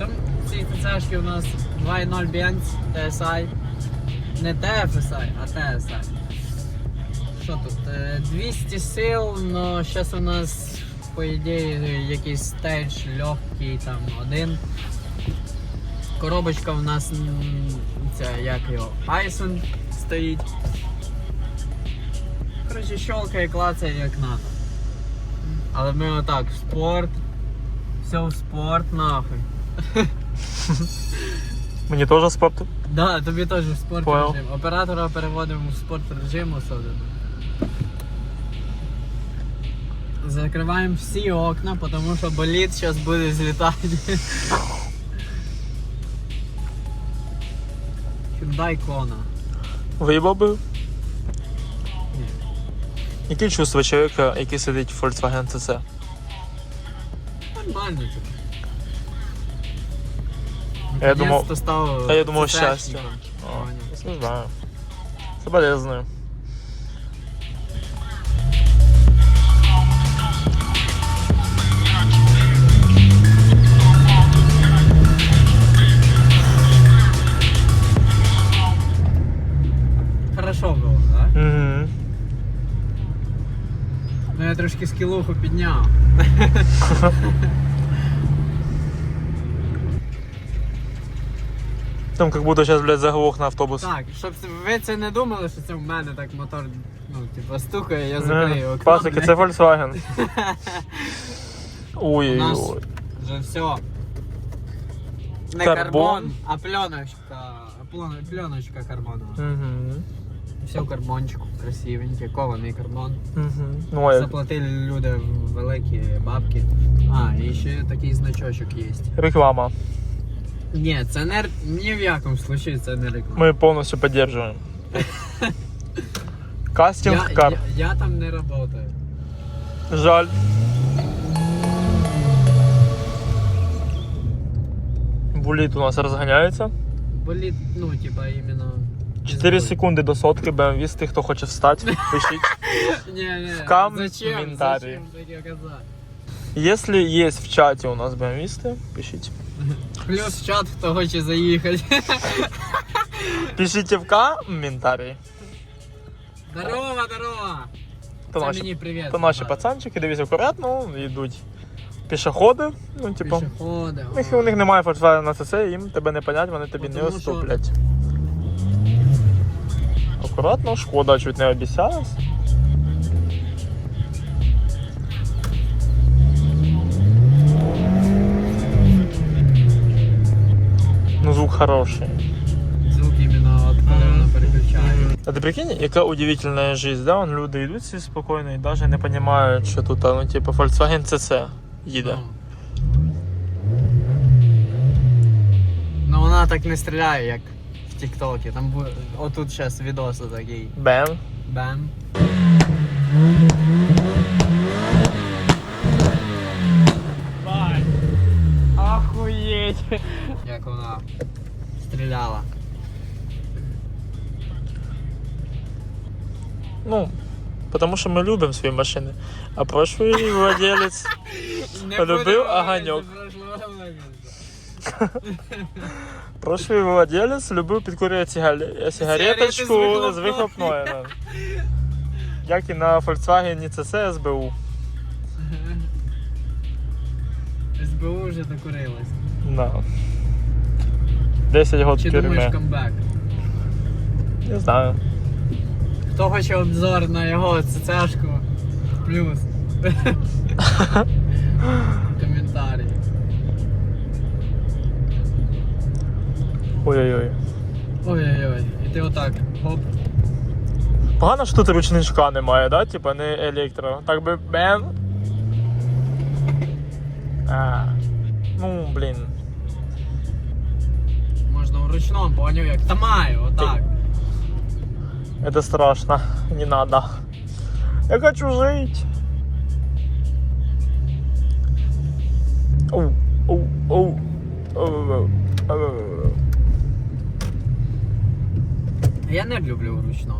Е, в цій ТЦшці у нас 2.0 Benz TSI. Не TFSI, а TSI. Що тут? Е, 200 сил, але зараз у нас, по ідеї, якийсь стейдж легкий там один. Коробочка у нас ця, як його, Айсон стоїть. Коротше, щелкає, клацає як надо. Але ми отак, спорт. Все в спорт нахуй. Мені теж спорт. Да, тобі теж в спорт Понял. режим. Оператора переводимо в спорт режим особливо. Закриваємо всі окна, тому що боліт зараз буде злітати. Hyundai Kona. Виїбав би. Ні. Які чувства чоловіка, який сидить в Volkswagen CC? Нормально типу. Я думав- Наконец-то став А я щастя. О, Понял. не знаю. Соболезную. Хорошо було, так? Да? Угу. Ну я трошки скілуху підняв. Там как будто сейчас, блядь, заглох на автобус. Так, щоб ви це не думали, що це в мене так мотор, ну, типу, стукає, я Е, закрию окно. Пасики, це Volkswagen. У Ой-ой-ой. вже все. Не Карбон. карбон, а пленочка. плон- Пленочка карбонова. Угу. Все в карбончику, красивенький, кований карбон. Угу. Ну, як? Заплатили люди великі бабки. А, і ще такий значочок є. Реклама. Ні, це не ні в якому случаї це не реклама. Мы полностью поддерживаем. Кастинг я, кар. я, я там не працюю. Жаль. Буліт у нас розганяється. Болит, ну, типа, іменно. 4 секунди до сотки BMW, хто хоче встати, пишіть. В ком- зачем, комментарии. таке казати? Если есть в чате у нас BMW, пишите. Плюс чат, хто хоче заїхати. Пишите в комментарии. Здорово, здорово! То Це наші, мені привіт. то наші пацанчики, дивіться акуратно, йдуть пішоходи. Ну, типу, Пішоходи. у них, у них немає Volkswagen на ЦЦ, їм тебе не понять, вони тобі не Потому що- уступлять. Акуратно, шкода чуть не обіцялась. Ну, звук хороший. Звук іменно от коли воно переключає. А ти прикинь, яка удивительная жизнь, да? Вон люди йдуть всі спокійно і навіть не розуміють, що тут, ну, типу, Volkswagen CC їде. Ну. Ну вона так не стріляє, як в Тіктокі. Там буде. Отут зараз відос такий. Бен. Бем. Охуєть. Як вона стріляла. Ну, потому що ми любимо свої машини. А прошлий владелець Полюбив огоньок. Прошлий владелець любив підкурювати сигареточку з вихлопною. Як і на Volkswagen CC СБУ. СБУ вже докурилась. Да. 10 год Чи думаєш тюрми. камбек? Не знаю. Хто хоче обзор на його цецешку? Плюс. Коментарі. Ой-ой-ой. Ой-ой-ой. І ти отак. Хоп. Погано, що тут ручничка немає, да? Типа не електро. Так би бен. А. Ну, блін. Можна вручному, поняв як. Та маю, отак. Это страшно. Не надо. Я хочу жить. Оу, оу, оу. Оу, оу, оу. Я не люблю вручну.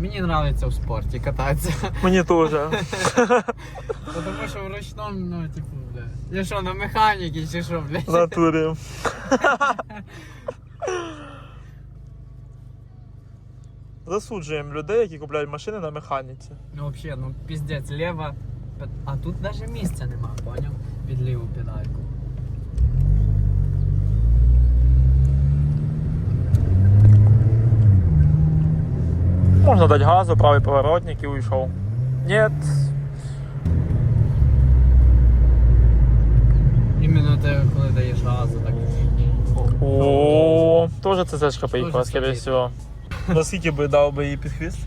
Мені подобається в спорті кататися. Мені теж. Тому що в ручному, ну, типу, бля. Я що, на механіки чи що, В блядь? натурі. Засуджуємо людей, які купляють машини на механіці. Ну вообще, ну пиздец, лево. А тут даже місця нема, поняв? Під ліву педальку. Можна дати газу, правий поворотник і уйшов. Ні. Іменно ти, коли даєш газу, так. О, теж ЦЦшка поїхала, Тоже скоріше всього. Наскільки би дав би її під хвіст?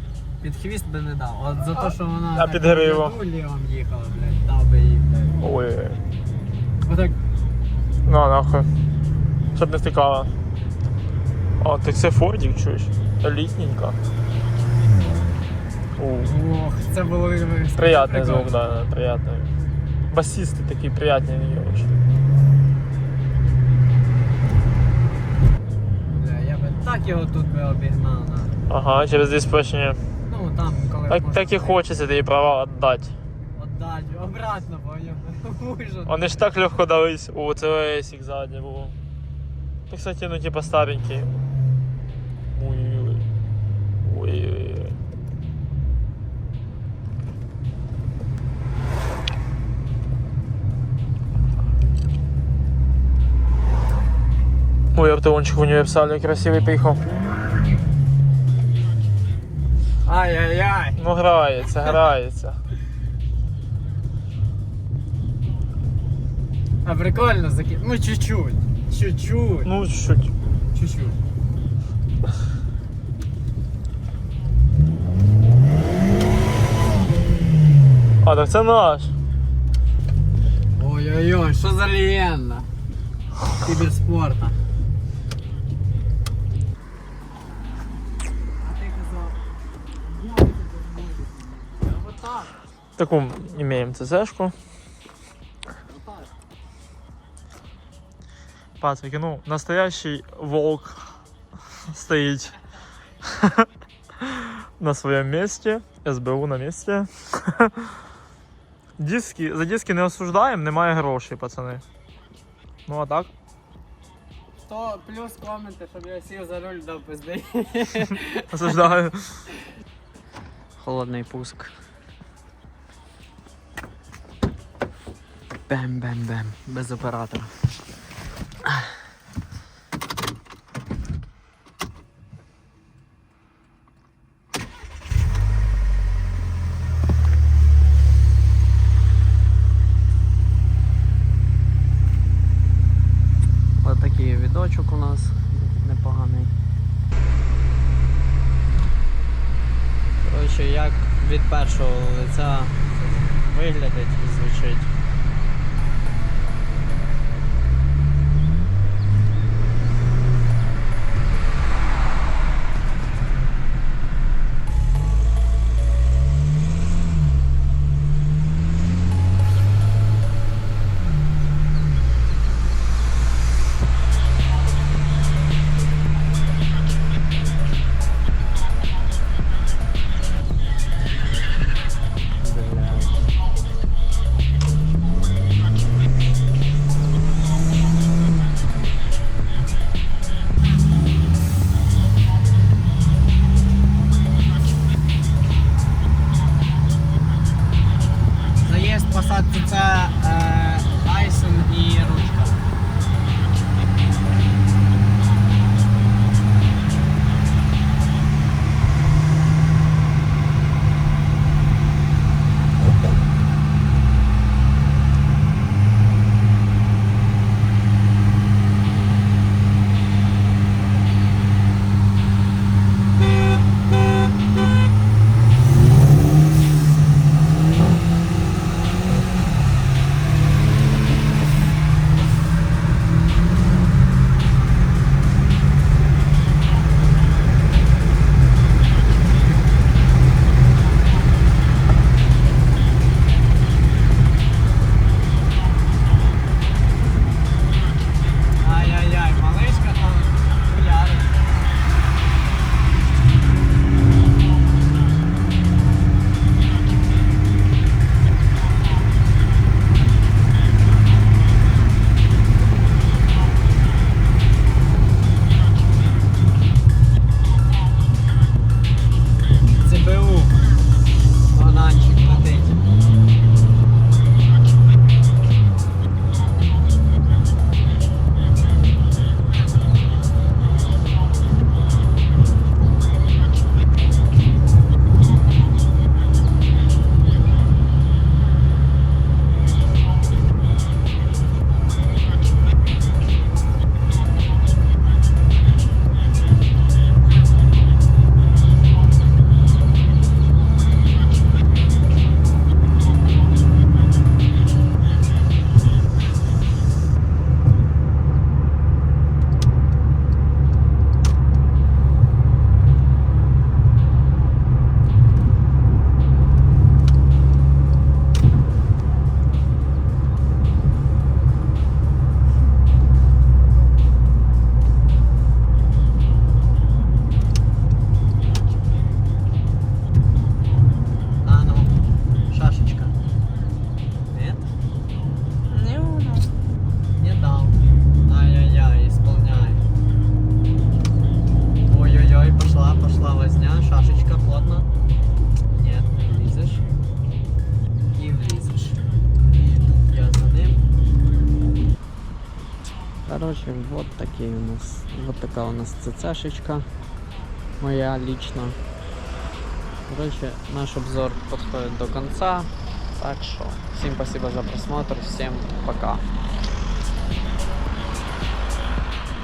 Під хвіст би не дав. От за те, що вона А так під гриву? на лівом їхала, блядь, дав би їй, блядь. Ой. Отак. Ну, нахуй. Щоб не втикала. О, так це Фордік, чуєш? Елітненько. У. Ох, це було Приятный прикольно. звук, да, приятный. Басисты такие приятные очень. Бля, я би так його тут би обігнав, на. Ага, через диспетчення. Ну там, коли Так, можна так і хочеться тобі права віддати. Отдать, обратно, поняв. Ужас. Вони ж так легко дались. О, це Есік ззаді був. Ти, кстати, ну типа старенький. Ой-ой-ой. Ой-ой-ой. Ой, Аптеончик в універсалі красивий приїхав. Ай-яй-яй. Ну грається, грається. А прикольно заки... Ну чуть-чуть. Чуть-чуть. Ну, чуть. Чуть-чуть. А, так це наш. Ой-ой-ой, що за легенда? Кіберспорта. А ти казав. як це можна? Вот так. Таку імеємо ЦЗшку. Вот ну, настоящий волк стоит на своем месте. СБУ на месте. Диски, за диски не осуждаємо, немає грошей, пацани. Ну а так? То плюс коменти, щоб я сів за руль дав пизди. Осуждаю. Холодний пуск. Бем-бем-бем. Без оператора. Ось такий відочок у нас непоганий. Коротше, як від першого лиця виглядить і звучить. Короче, вот такие у нас, вот такая у нас ЦЦшечка моя лично. Короче, наш обзор подходит до конца. Так что, всем спасибо за просмотр, всем пока.